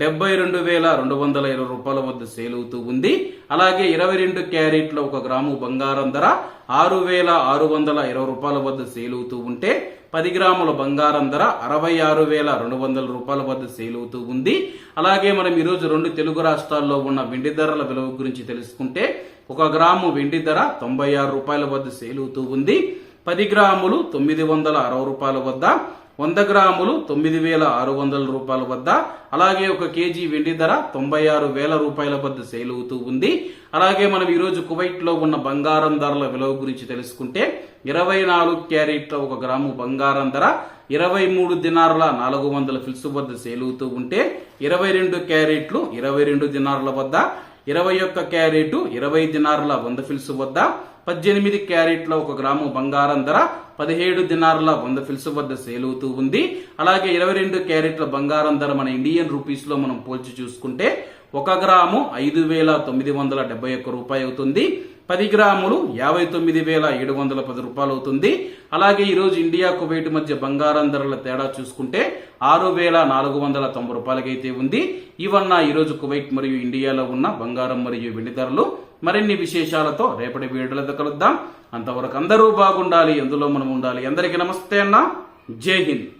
డెబ్బై రెండు వేల రెండు వందల ఇరవై రూపాయల వద్ద సేల్ అవుతూ ఉంది. అలాగే ఇరవై రెండు క్యారెట్ల ఒక గ్రాము బంగారం ధర ఆరు వేల ఆరు వందల ఇరవై రూపాయల వద్ద సేల్ అవుతూ ఉంటే పది గ్రాముల బంగారం ధర అరవై ఆరు వేల రెండు వందల రూపాయల వద్ద సేల్ అవుతూ ఉంది. అలాగే మనం ఈరోజు రెండు తెలుగు రాష్ట్రాల్లో ఉన్న వెండి ధరల విలువ గురించి తెలుసుకుంటే ఒక గ్రాము వెండి ధర తొంభై ఆరు రూపాయల వద్ద సేల్ అవుతూ ఉంది. పది గ్రాములు తొమ్మిది వందల అరవై రూపాయల వద్ద వంద గ్రాములు తొమ్మిది వేల ఆరు వందల రూపాయల వద్ద అలాగే ఒక కేజీ వెండి ధర తొంభై ఆరు వేల రూపాయల వద్ద సేల్ అవుతూ ఉంది. అలాగే మనం ఈరోజు కువైట్లో ఉన్న బంగారం ధరల విలువ గురించి తెలుసుకుంటే ఇరవై నాలుగు క్యారెట్ల ఒక గ్రాము బంగారం ధర ఇరవై మూడు దినార్ల నాలుగు వందల ఫిల్స్ వద్ద సేల్ అవుతూ ఉంటే ఇరవై రెండు క్యారెట్లు ఇరవై రెండు దినార్ల వద్ద ఇరవై ఒక్క క్యారెట్ ఇరవై దినార్ల వంద ఫిల్స్ వద్ద పద్దెనిమిది క్యారెట్ల ఒక గ్రాము బంగారం ధర పదిహేడు దినార్ల వంద ఫిల్స్ వద్ద సేల్ అవుతూ ఉంది. అలాగే ఇరవై రెండు క్యారెట్ల బంగారం ధర మన ఇండియన్ రూపీస్లో మనం పోల్చి చూసుకుంటే ఒక గ్రాము ఐదు వేల తొమ్మిది వందల డెబ్బై ఒక్క రూపాయి అవుతుంది. పది గ్రాములు యాభై తొమ్మిది వేల ఏడు వందల పది రూపాయలు అవుతుంది. అలాగే ఈరోజు ఇండియా కువైట్ మధ్య బంగారం ధరల తేడా చూసుకుంటే ఆరు వేల నాలుగు వందల తొంభై రూపాయలకైతే ఉంది. ఇవన్న ఈరోజు కువైట్ మరియు ఇండియాలో ఉన్న బంగారం మరియు వెండి ధరలు. మరిన్ని విశేషాలతో రేపటి వీడియోలతో కలుద్దాం. అంతవరకు అందరూ బాగుండాలి. ఎందులో మనం ఉండాలి. అందరికీ నమస్తే అన్న. జై హింద్.